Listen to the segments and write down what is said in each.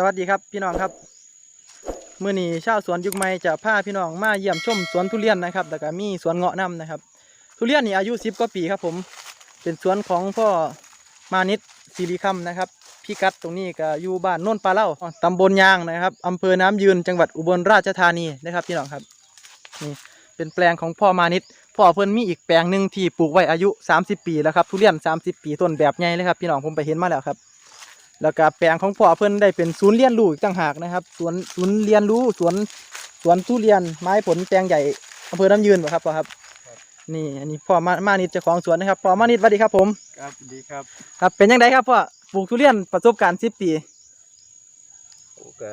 สวัสดีครับพี่น้องครับเมื้อนี้ชาวสวนยุคใหม่จะพาพี่น้องมาเยี่ยมชมสวนทุเรียนนะครับแล้วก็มีสวนเงาะน้ำนะครับ ทุเรียนนี่อายุ10กว่าปีครับผมเป็นสวนของพ่อมานิตศิริคำนะครับพิกัดตรงนี้ก็อยู่บ้านโน่นปลาเล่าตำบลยางนะครับอำเภอน้ำยืนจังหวัดอุบลราชธานีนะครับพี่น้องครับนี่เป็นแปลงของพ่อมานิตพ่อเพิ่นมีอีกแปลงหนึ่งที่ปลูกไว้อายุ 30 ปีแล้วครับทุเรียน 30 ปีต้นแบบใหญ่เลยครับพี่น้องผมไปเห็นมาแล้วครับ แล้วก็แปลงของพ่อเพิ่นได้เป็นศูนย์เรียนรู้อีกต่างหากนะครับสวนศูนย์เรียนรู้สวนสวนทุเรียนไม้ผลแปลงใหญ่อำเภอน้ำยืนบ่ครับพ่อครับ นี่อันนี้พ่อมามานิดเจ้าของสวนนะครับพ่อมานิดสวัสดีครับผม ครับดีครับครับเป็นยังไงครับพ่อปลูกทุเรียนประสบการณ์10ปีโอ้ก็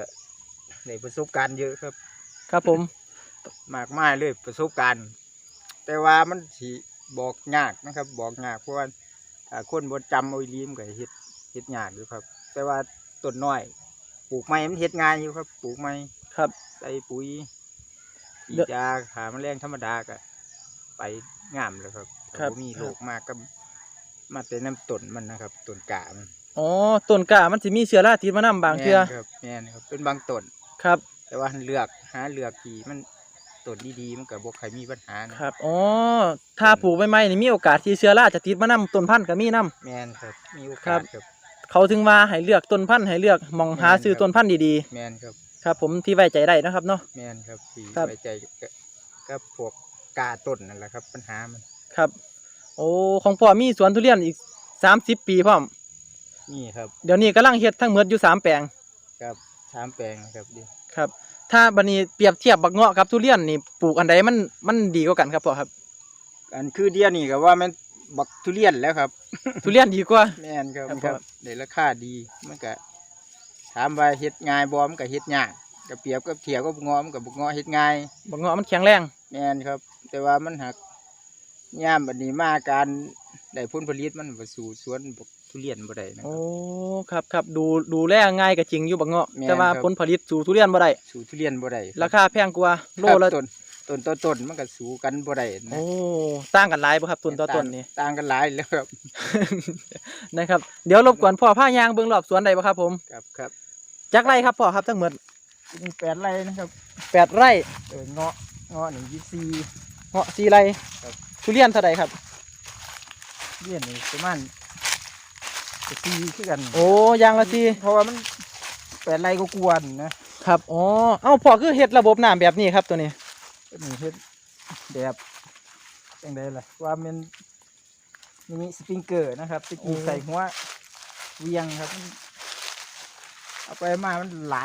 ในประสบการณ์เยอะครับ ครับผมมากมายเลยประสบการณ์ แต่ว่ามันสิบอกยากนะครับ บอกยากเพราะว่าถ้าคนบ่จำเอาอีหลีมนก็เฮ็ดเฮ็ดยากอยู่ครับ แต่ว่าต้นน้อย ปลูกไม้มันเฮ็ดง่ายอยู่ครับ ปลูกไม้ครับ ใส่ปุ๋ยเดี๋ฉียวดยาขาแมลงธรรมดาก็ไปงามแล้วครับครับบ่มีโรคมากก็มาแต่น้ำต้นมันนะครับต้นกามันอ๋อต้นกล้ามันสิมีเชื้อราติดมานํบางเทื่อแม่นครับแม่นครับ เป็นบางต้นครับแต่ว่าเลือกหาเลือกที่มันต้นดีๆมันก็บ่ใครมีปัญหานะครับอ๋อถ้าปลูกใหม่ๆนี่มีโอกาสที่เชื้อราจะติดมานํต้นพันธุ์ก็มีนํแม่นครับ มีโอครักาบสครับ เขาถึงว่าให้เลือกต้นพันธุ์ให้เลือกหมองหาแม่นซื้อครับต้นพันธุ์ดีแม่นครับ ๆครับ ผมที่ไว้ใจได้นะครับเนาะ แม่นครับที่ครับ ไว้ใจก็ก็พวกกาต้นนั่นแหละครับ ปัญหามันครับ โอ้ของพ่อมีสวนทุเรียนอีกสามสิบปีพร้อมนี่ครับเดี๋ยวนี้กำลังเฮ็ดทั้งหมดอยู่สามแปลงครับสามแปลงครับดีครับ ถ้าบัดนี้เปรียบเทียบบักเงาะกับทุเรียนนี่ปลูกอันใดมันมันดีกว่ากันครับพ่อครับ อันคือเดียวนี่ก็ว่ามัน บักทุเรียนแล้วครับ ทุเรียนดีกว่า แม่นครับครับครับได้ราคาดีมันก็ถามว่าเฮ็ดง่ายบ่มันก็เฮ็ดยากก็เปรียบกับเทียบกับงอมันก็บ่งอเฮ็ดง่าย บักเงาะมันแข็งแรง แม่นครับ แต่ว่ามันหักย่ามบัดนี้มาการได้ผลผลิตมันบ่สู่สวนบกทุเรียนบ่ได้นะคโอ้รับครับครับดูดูแลง่ายก็จริงอยู่บักเงาะ แม่นแต่ว่าครับ ผลผลิตสู่ทุเรียนบ่ได้ สู่ทุเรียนบ่ได้บราคาแพงกว่าโลครับละต้น ต้นต่อต้นมันก็สู่กันบ่ได้นะโอ้ต่างกันหลายบ่ครับต้นต่อต้นนี่ต่างกันหลายแล้วครับนะครับ เดี๋ยวรบกวนพ่อผ้ายางเบิ่งรอบสวนได้บ่ครับผมครับครับจักไรครับพ่อครับทั้งหมดมีแปดไร่นะครับแปดไร่เออเงาะเงาะนี่ยี่สี่เงาะสี่ไรครับทุเรียนเท่าไรครับเรียนนี่ประมาณสี่คือกัน โอ้ยางละสี่เพราะว่ามันแปดไร่ก็กวนนะครับอ๋อเอ้าพ่อคือเฮ็ดระบบน้ำแบบนี้ครับตัวนี้ ก็นี่เฮ็ดแบบจังไดล่ะว่ามันมีสปริงเกอร์นะครับตะกี้ใส่หัวเวียงครับมันเอาไปมามันไหล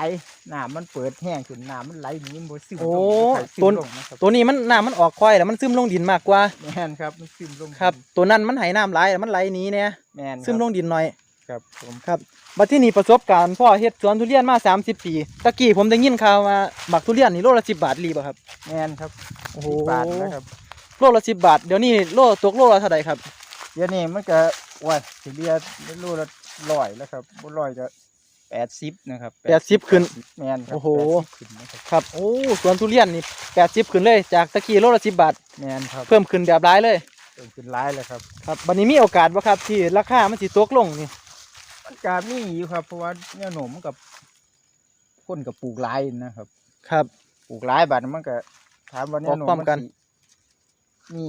น้ำมันเปิดแห้งขึ้นน้ำมันไหลหนีมันบ่ซึมลงโอ้มันซึต้มนลงนะครับตัวนี้มันน้ำมันออกค่อยแล้วมันซึมลงดินมากกว่า แม่นครับมันซึมลงครับ ตัวนั้นมันไหน้ำหลายแล้วมันไหลหนีเนี่ยแม่นครับซึมลงดินหน่อย ครับผมครับบัดที่นี่ประสบการณ์พ่อเฮ็ดสวนทุเรียนมา 30 ปีตะกี้ผมได้ยินข่าวว่าบักทุเรียนนี่โลละ10บาทรีบ่ครับแม่นครับโอ้โหสิบบาทนะครับโลละ10บาท เดี๋ยวนี้โลตกโลละเท่าใดครับเดี๋ยวนี้มันก็ว่าสิเรียโลละร้อยแล้วครับบ่ร้อยก็แปดสิบนะครับ80ขึ้นแม่นครับโอ้โห80ขึ้นนะครับครับโอ้สวนทุเรียนนี่80ขึ้นเลยจากตะกี้โลละ10บาทแม่นครับเพิ่มขึ้นแบบร้ายเลยเพิ่มขึ้นหลายแล้วครับครับวันนี้มีโอกาสบ่ครับที่ราคามันสิตกลงนี่ มันก็มีอยู่ครับ เพราะว่าแนวโน้มมันกับคนกับปลูกหลายนะครับ ครับ ปลูกหลายบาดมันก็ถามว่าแนวโน้มพร้อมกัน สิมี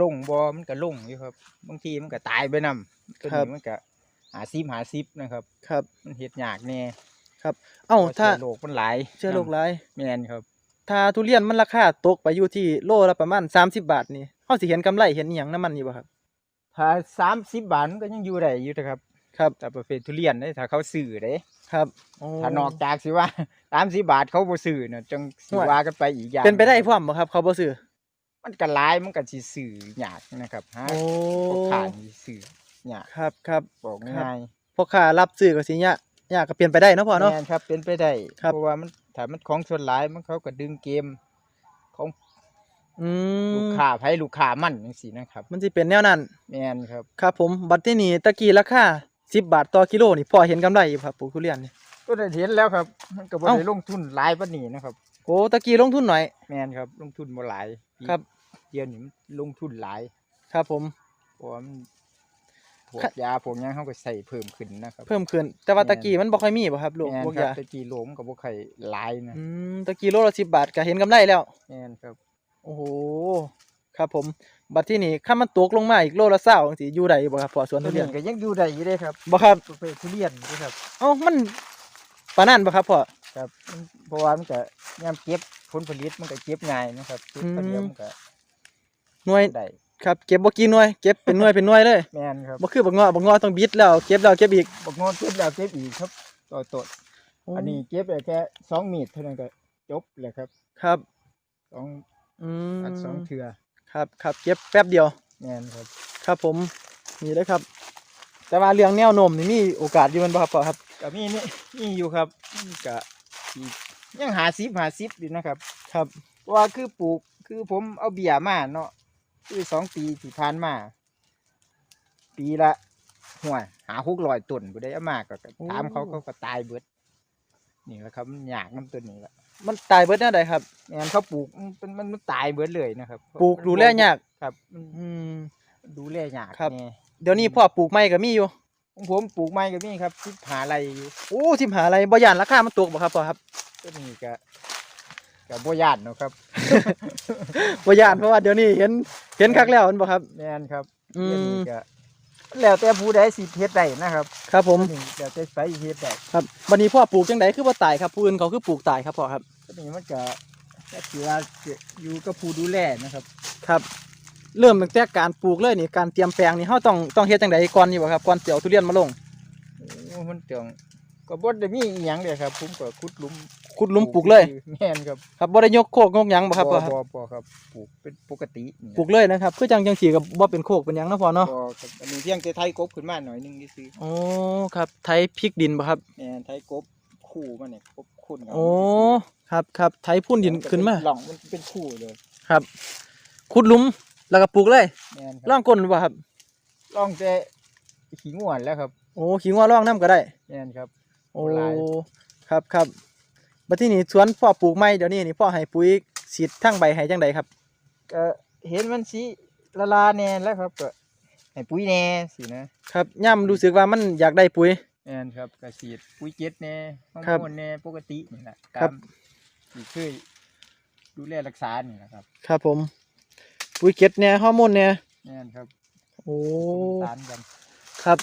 ลงบ่มันก็ลงอยู่ครับ บางทีมันก็ตายไปนำตัวนี้มันก็หาซิบหาซิบนะครับ ครับ มันเฮ็ดยากแน่เอ้า เพระถ้าเชื้อโรคมันหลายเชื้อโรคร้ายแม่นครับ ถ้าทุเรียนมันราคาตกไปอยู่ที่โลละประมาณ 30 บาทนี่เฮาสิเห็นกำไรเห็นอีหยังน้ำมันนี่บ่ครับ ถ้าสามสิบบาทมันก็ยังอยู่ได้อยู่นะครับ ครับแต่ประเภททุเรียนเด้ถ้าเขาซื้อเด้ครับโอ้ถ้านอกจากสิว่าสามสิบบาทเขาบ่ซื้อน่ะจังสิว่าว่ากันไปอีกอย่างเป็นไปได้พร้อมบ่ครับ เขาบ่ซื้อมันก็หลายมันก็สิซื้อยากนะครับฮะโอ้พวกขายนี่ซื้อยากครับครับบอกครับง่ายพ่อค้ารับซื้อก็สิยากยากก็เปลี่ยนไปได้เนาะพ่อเนาะแม่นครับเป็นไปได้ครับเพราะว่ามันถ้ามันของส่วนหลายมันเขาก็ดึงเกมของอืลูมกค้าไผลูกค้ามันจังซี่นะครับ มันสิเป็นแนวนั้นแม่นครับ ครับผมบัดที่นี่ตะกี้ราคา 10บาทต่อกิโลนี่พอเห็นกำไรอยู่ครับปลูกทุเรียนนี่ ก็ได้เห็นแล้วครับ มันก็บ่เอ้า ได้ลงทุนหลายปานนี้นะครับ โอ้ตะกี้ลงทุนหน่อย แม่นครับ ลงทุนบ่หลายครับ เดี๋ยวนี้มันลงทุนหลายครับผม เพราะว่ามันพวกค่ะ ยาพวกหยังเขาก็ใส่เพิ่มขึ้นนะครับ เพิ่มขึ้น แต่ว่าแม่น ตะกี้มันบ่ค่อยมีบ่ครับลูกแม่นพวกครับยาตะกี้โหลมกับบ่ค่อยหลายนะอืมตะกี้โลละ10บาทก็เห็นกำไรแล้ว แม่นครับ โอ้โห ครับผม บัดที่นี่ถ้ามันตกลงมาอีกโลละ20จังซี่อยู่ได้บ่ครับพอสวนตัทุวเรีนี้ยนก็ยังอยู่ได้อยู่เด้ครับบ่ครับประเภททุเรียนนี่ครับเอ้ามันปานนั้นบ่ครับพ่อ ครับมันเพราะว่ามันก็ยามเก็บผลผลิตมันก็เก็บง่ายนะครับเก็บอืมประเดี๋ยวมันก็หน่วยได้ครับเก็บบ่กี่หน่วยเก็บเป็นหน่วยเป็นหน่วยเลยแม่นครับบ่คือบักเงาะบักเงาะต้องบิดแล้วเก็บแล้วเก็บอีกบักงอนเก็บแล้วเก็บอีกครับต่อตดอันนี้เก็บได้แค่สองมีดเท่านั้นก็จบแล้วครับครับสองอืมอันสองเทื่อ ครับครับเก็บแป๊บเดียวแม่นครับ ครับผมนี่เลยครับ แต่ว่าเรื่องแนวโน้มนี่มีโอกาสอยู่แมันบ่ครับพ่อครับก็มีนี่มีอยู่ครับมันก็อีกยังหาซิบหาซิบอยู่นะครับ ครับเพราะว่าคือปลูกคือผมเอาเบียร์มาเนาะคือสองปีที่ผ่านมา ปีละหัวหาหกร้อยต้นบ่ได้เอามากก็ถามเขาเขาก็ตายเบิดนี่แหละครับมันยากน้ำต้นนี่แหละ มันตายเบิดแนวใดครับ แม่นเขาปลูกมันเป็นมันมันตายเบิดเลยนะครับปลูกดูแลยากครับมันอืม ดูแลยากครับแน่เดี๋ยวนี้พ่อปลูกไม้ก็มีอยู่ ของผมปลูกไม้ก็มีครับที่หาอะไรอยู่โอ้สิหาอะไรบ่ย่านราคามันตกบ่ครับพ่อครับก็นี่ก็ก็บ่ยานเนาะครับบ่ย่านเพราะว่าเดี๋ยวนี้เห็นเห็นคักแล้วแมันบ่ครับ แม่นครับอืเดี๋ยวม นี้ก็ แล้วแต่ผู้ใดสิเฮ็ดได้นะครับครับผมนี่แล้วแต่ไสเฮ็ดได้ครับบัดนี้พ่อปลูกจังไดคือบ่ตายครับผู้อื่นเขาคือปลูกตายครับพ่อครับก็นี่มันก็ก็ถือว่าอยู่กับผู้ดูแลนะครับ ครับ เริ่มตั้งแต่การปลูกเลยนี่การเตรียมแปลงนี่เฮาต้องต้องเฮ็ดจังไดก่อนนี่บ่ครับก่อนสิเอาทุเรียนมาลงโอ้มันเตียงก็บ่ได้มีอีหยังเลยครับผมก็ขุดหลุม ขุดหลุมปลูกเลย แม่นครับครับบ่ได้ยกโคกยกหยังบ่ครับพ่อครับบ่บ่ครับปลูกเป็นปกตินี่ปลูกเลยนะครับคือจังจังสีกับบ่เป็นโคกเป็นหยังเนาะพ่อเนาะบ่ครับอันนี้เพียงแต่ไทยกบขึ้นมาหน่อยหนึงซื่อโอ้ครับไถพริกดินบ่ครับๆแม่นไทยกบคู่มันเนี่ยกบคุ้นกันโอ้ครับครับไถพุ่นดินขึ้นมาหล่องมันเป็นคู่เลยครับขุดหลุมแล้วก็ปลูกเลยแม่นคร่รัอบงก้นหรือเปล่าครับล่องแต่ขี้ง่วนแล้วครับโอ้ขิงว่าร่องน้ำก็ได้ แม่นครับ โอ้หลาย ครับครับ บัดที่นี่สวนพ่อปลูกไม้เดี๋ยวนี้นี่พ่อให้ปุ๋ยฉีดทั้งใบให้จังใดครับ ก็เห็นมันสีละลาแน่แล้วครับก็ให้ปุ๋ยแน่สินะครับย่ำรู้สึกว่ามันอยากได้ปุ๋ยแม่นครับก็ฉีดปุ๋ยเจ็ดแน่ฮอร์ครับโมนแน่ปกตินี่แหละครับตามที่เคยดูแลรักษานี่แหละครับครับผม ปุ๋ยเก็ดเนี่ยฮอร์โมนเนี่ยแม่นครับโอ้สารกันครับ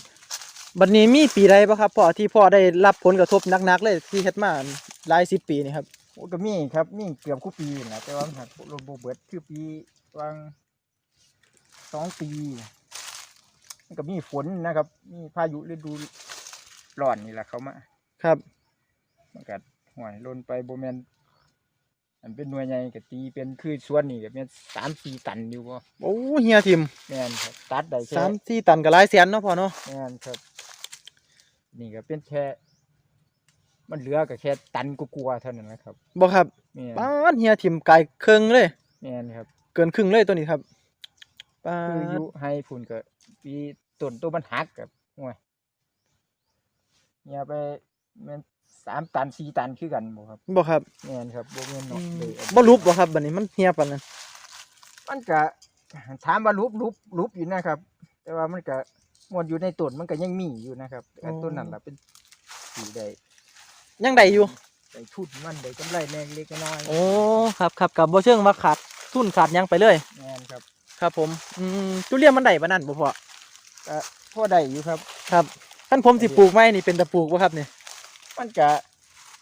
บัดนี้มีปีใดปะครับพ่อที่พ่อได้รับผลกระทบหนักๆเลยที่เฮ็ดมา หลายสิบปีนี่ครับโอ้ก็มีครับมีเกือบคู่ปีนั่นแหละแต่ว่ามันหักลงโบเบิดคือปีวางสองปีมันก็มีฝนนะครับ มีพายุฤดูร้อนนี่แหละเขามาครับมันก็ห่วยลนไปโบแมนอันเป็นหน่วยใหญ่ก็ตีเป็นคือส่วนนี่ก็เป็นสามสี่ตันอยู่บ่โอ้เฮียทิมแม่นครับตัดได้แค่สามสี่ตันก็หลายแสนเนาะพ่อเนาะแม่นครับ นี่ก็เป็นแค่ มันเหลือก็แค่ตันกลัวาๆเท่านั้นนะครับบ่ครับแม่นป้านเฮียทิมไกลครึ่งเลย แม่นครับเกินครึ่งเลยตัวนี้ครับป้าคืออด ยุให้พุ่นก็ปีต้นตัวมันหักกับห่วยเนี่ยไปแม่นสามตันสี่ตันคือกันบ่ครับบ่ครับแม่นครับบ่แม่นอืเนาะมเลยเอาบ่รูปบ่ครับบัดนี้มันเฮียปานนั้นมันก็ถามว่ารูปรูปรูปอยู่นะครับ แต่ว่ามันก็มวนอยู่ในต้นมันก็ยังมีอยู่นะครับแต่ต้นนั้นล่ะเป็นสีได้ ยังได้อยู่ได้ทุนมันได้กำไรแม่เล็กน้อยโอ้ครับครับกับบ่เชิงว่าขาดทุนขาดหยังไปเลย แม่นครับครับผมอืมทุเรียนมันได้ปานนั้นบ่พ่อก็พอได้อยู่ครับ ครับท่านผมสิปลูกไม้นี่เป็นตะปลูกบ่ครับนี่มันก็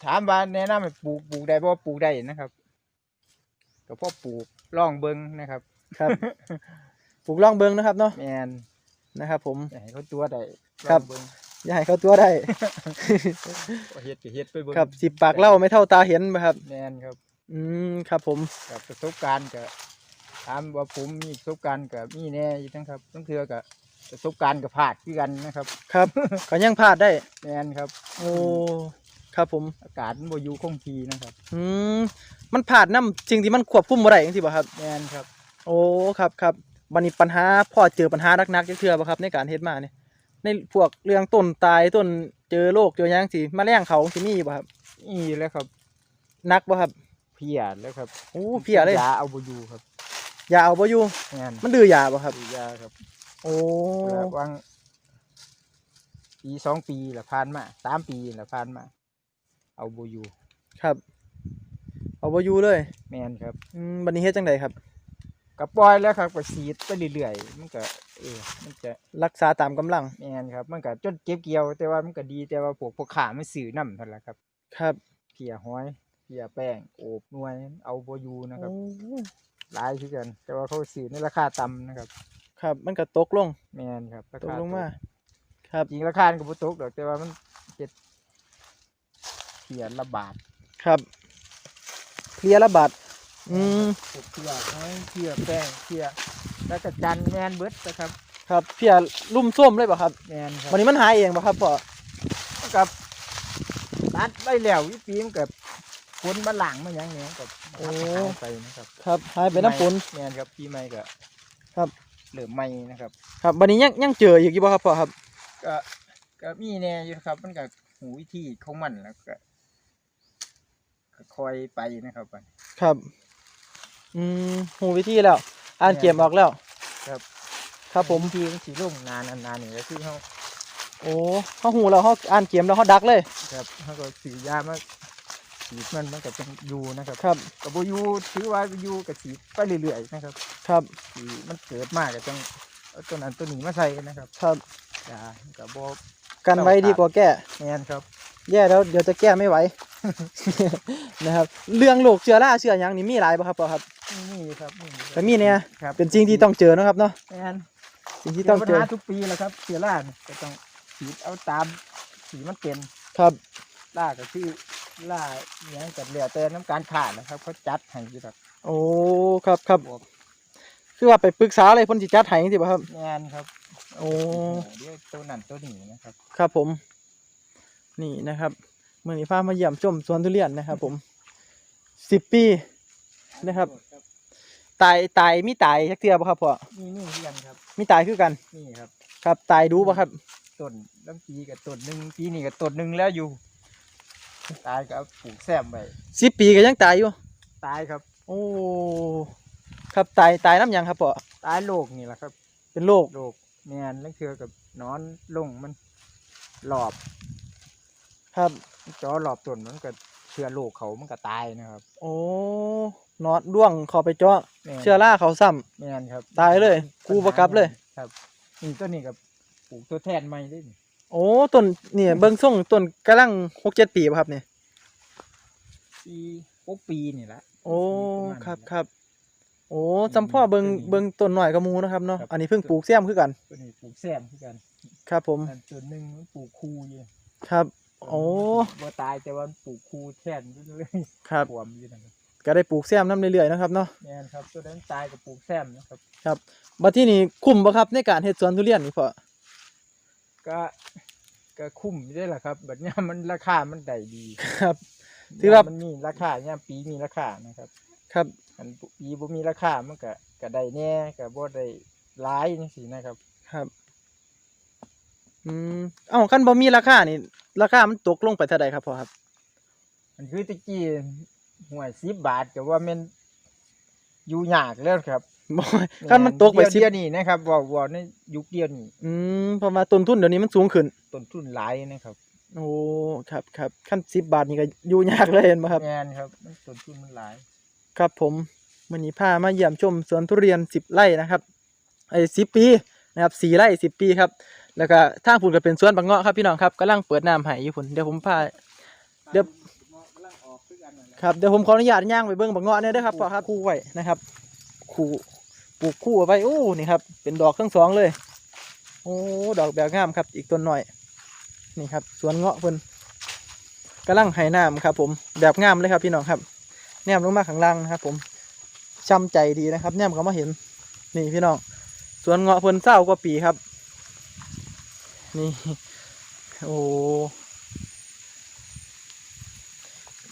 ถามว่าแนะนำให้ปลูกปลูกได้บ่ปลูกได้นะครับก็พอปลูกล่องเบิ่งนะครับ ครับ ปลูกลองเบิ่งนะครับเนาะแม่นนะครับ ผมอย่าให้เขาตัวได้ครับ ลองเง อย่าให้เขาตัวได้ก็เฮ็ดก็เฮ็ดไปเบิ่งครับสิปากเล่าไม่เท่าตาเห็นบ่ครับ แม่นครับอืมครับผม กับประสบการณ์ก็ถามว่าผมมีประสบการณ์ก็มีแน่อยู่ทั้งครับทั้งเทื่อก็ประสบการณ์ก็พลาดคือกันนะครับครับก็ยังพลาดได้ แม่นครับ โอ้ครับผม อากาศมันบ่อยู่คงที่นะครับอืมมันพลาดน้ำสิ่งที่มันควบคุมบ่ได้จังซี่บ่ครับ แม่นครับ โอ้ครับครับบัดนี้ปัญหาพ่อเจอปัญหาหนักๆจักเทื่อบ่ครับในการเฮ็ดมาเนี่ย ในพวกเรื่องต้นตายต้นเจอโรคเจอหยังสิแมลงเขาสิมีบ่ครับนี่แหล้วครับหนักบ่ครับเพียแล้วครับโอ้เพียเลยยาเอาบ่อยู่ครับยาเอาบ่อยู่แม่นมันดื้อยาบ่ครับซื้อยาครับโอ้ระวังปีสองปีละผ่านมาสามปีละผ่านมา เอาโบอยูครับ เอาบ่อยู่เลยแมนครับอืมบัดนี้เฮ็ดจังไดครับ ก็ปล่อยแล้วครับก็สีดไปเรื่อยๆมันก็เออมันจะรักษาตามกำลังแมนครับ มันก็จนเก็บเกี่ยว แต่ว่ามันก็ดีแต่ว่าพวกพวกขาไม่สื่อนำเท่านั้นแหละครับครับเขี่ยห้อยเขี่ยแป้งโอบหน่วย เอาโบอยูนะครับโอ้หลายคือกันแต่ว่าเขาสื่อในราคาต่ำนะครับ ครับ มันก็ตกลงแมนครับราตกคาลงมา ครับจริงราคามันก็บ่ตกดอกแต่ว่ามันเจ็ดเขียนละบาทครับเคลียร์ละบาท อืมพวกเขียห้อยเขียแป้งเขียแล้วก็จันแมนเบิดนะครับ ครับเพียลุ่มส้วมเลยป่ะครับแมนครับวันนี้มันหายเองป่ะครับพ่อกับตัดไปแล้ววิปีมนกับฝนมาหลังมาหยังเนี้ยกับโอ้หายไปนะครับ ครับหายไปน้ำฝนแมนครับปีใหม่ก็ครับเหลือใหม่นะครับ ครับวันนี้ยังยังเจออีกอยู่ป่ะครับพ่อครับก็ก็มีแน่อยู่ครับ มันก็หูวิธีของมันแล้วก็ก็คอยไปนะครับบัดครับ อืมหูวิธีแล้ว อ่านเกมออกแล้วครับ ครับผม ทีมันสีลงนานนานๆนี่ก็คือเขาโอ้เขาหูแล้วเขาอ่านเกมแล้วเขาดักเลย ครับเขาก็สียามาสีดมันมันก็จะอยู่นะครับครับ กับโบอยูถือว่าอยูกับสีดไปเรื่อยๆนะครับ ครับ สีมันเกิดมากก็จังเอาตัวนั้นตัวนี้มาใส่นะครับครับยากับโบกันไว้ดีกว่าแก้ แมนครับ แย่แล้วเดี๋ยวจะแก้ไม่ไหว นะครับ เรื่องโรคเชื้อราเชื้อหยังนี่มีหลายป่ะครับพ่อครับ นี่ครับนี่แต่มีเนี่ยครับเป็นสิ่งที่ต้องเจอเนาะครับเนาะแมนสิ่งที่ต้องเจอปัญหาทุกปีแหละครับเสียล่าเนี่ยก็ต้องสีดเอาตามสีมันเป็นครับล่าก็คือล่าอย่างกับเหลือแต่น้ำการขาดนะครับเขาจัดให้อยู่ครับโอ้ครับครับบวกคือว่าไปปรึกษาอะไรเพ่นสิจัดให้จังซี่ป่ะครับแมนครับ โอ้เดี๋ยวตัวนั้นตัวนี้นะครับ ครับผม นี่นะครับเมื่อนี้พามาเยี่ยมชมสวนทุเรียนนะครับ ผมสิบปีนะครับ ตายตายมีตายจักเทื่อป่ะครับพ่อนี่นี่เรียนครับ มีตายคือกัน นี่ครับ ครับตายดูป่ะครับต้นลำปีกับต้นหนึ่งปีนี่กับต้นหนึ่งแล้วอยู่ ตายก็เอาปลูกแซมไว้สิบปีก็ยังตายอยู่ ตายครับ โอ้ครับตายตายน้ำหยังครับพ่อตายโรคนี่แหละครับเป็นโรคโรคแมนลังเทือกับหนอนลงมันหลอบครับจอหลอบต้นมันก็เชื้อโรคเขามันก็ตายนะครับ โอ้ นอดด้วงเข้าไปเจาะแม่นเชื้อราเขาซ้ แมนครับตายเลยกูบ่กลับเลยครับนี่ต้นนี้กับปลูกตัวแทนใหม่ได้นี่ำโอ้ต้นเนี่ยเบิ่งส่งต้นกำลังหกเจ็ดปีป่ะครับเนี่ยปีหกปีนี่ละ โอ้ประมาณครับนี้ครับโอ้จำพ่อเบิงตัวนี้เบิงต้นหน่อยกับหมูนะครับเนาะครับ อันนี้เพิ่งปลูกแซมคือกันตัวนี้ปลูกแซมคือกันครับ ผมอันตัวหนึ่งมันปลูกคูอยู่ครับ โอ้บ่ตายแต่ว่ามันปลูกคูแทนอยู่เลยครับ ขวมอยู่นะครับ ก็ได้ปลูกแซมน้ำเรื่อยๆนะครับเนาะแม่นครับตัวนั้นตายกับปลูกแซมนะครับ ครับบัดที่นี่คุ้มบ่ครับในการเฮ็ดสวนทุเรียนนี่พ่อก็ก็คุ้มอยู่ได้แหละครับแบบนี้มันราคามันได้ดีครับ ถือว่ามันมีราคาเนี่ยปีมีราคานะครับครับอันปีบ่มีราคามันก็ก็ได้แน่ก็บ่ได้หลายจังซี่นะครับ ครับอืมเอ้าคันบ่มีราคานี่ ราคามันตกลงไปเท่าใดครับพ่อครับมันคือตะกี้ หวย10บาทก็ว่าแม่นอยู่ยากแล้วครับบ่คันมันตกไปเดี๋ยวสิบเดียวนี้นะครับว่าว่าในยุคเดียวนี้อืมเพราะว่าต้นทุนเดี๋ยวนี้มันสูงขึ้นต้นทุนหลายนะครับโอ้ครับครับขั้นสิบบาทนี่ก็อยู่ยากเลยเห็นไหมครับแม่นครับมันต้นทุนมันหลาย ครับผมวันนี้พามาเยี่ยมชมสวนทุเรียนสิบไร่นะครับไอ้สิบปีนะครับสี่ไร่สิบปีครับ แล้วก็ทางผุนก็เป็นสวนบางเงาะครับพี่น้องครับกำลังเปิดน้ำให้อยู่ผุนเดี๋ยวผมพาเดี๋ยว ครับเดี๋ยวผมขออนุญาตย่างไปเบิ้งบางเงาะเนี่ยเด้อครับพ่อครับคู่ไว้นะครับ คู่ปลูกคู่เอาไว้โอ้นี่ครับ เป็นดอกทั้งสองเลย โอ้ดอกแบบงามครับ อีกต้นหน่อย นี่ครับสวนเงาะเพิ่นกำลังไห้น้ำครับผมแบบงามเลยครับพี่น้องครับ แนมลงมาข้างล่างนะครับ ผมช้ำใจดีนะครับ แนมเขามาเห็น นี่พี่น้องสวนเงาะเพิ่นเศร้ากว่าปีครับ นี่ โอ้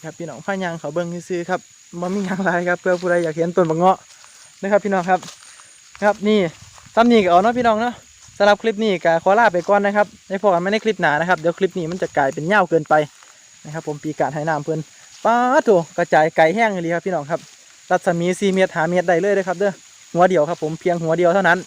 ครับพี่น้องพายางเขาเบิ้งซื้อครับมันมีหยังไรครับเพื่อผู้ใดอยากเห็นต้นบะเงาะนะครับ พี่น้องครับครับนี่ซ้ำนี่ก็เอาเนาะพี่น้องเนาะสำหรับคลิปนี้ก็ขอลาไปก่อนนะครับในพอกันไม่ในคลิปหนานะครับเดี๋ยวคลิปนี้มันจะกลายเป็นเง่าเกินไปนะครับผมปีการให้น้ำเพิ่นป้าดโถกระจายไก่แห้งเลยครับพี่น้องครับรัศมี4เมตรหาเมตรได้เลยเลยครับเด้อหัวเดียวครับผมเพียงหัวเดียวเท่านั้น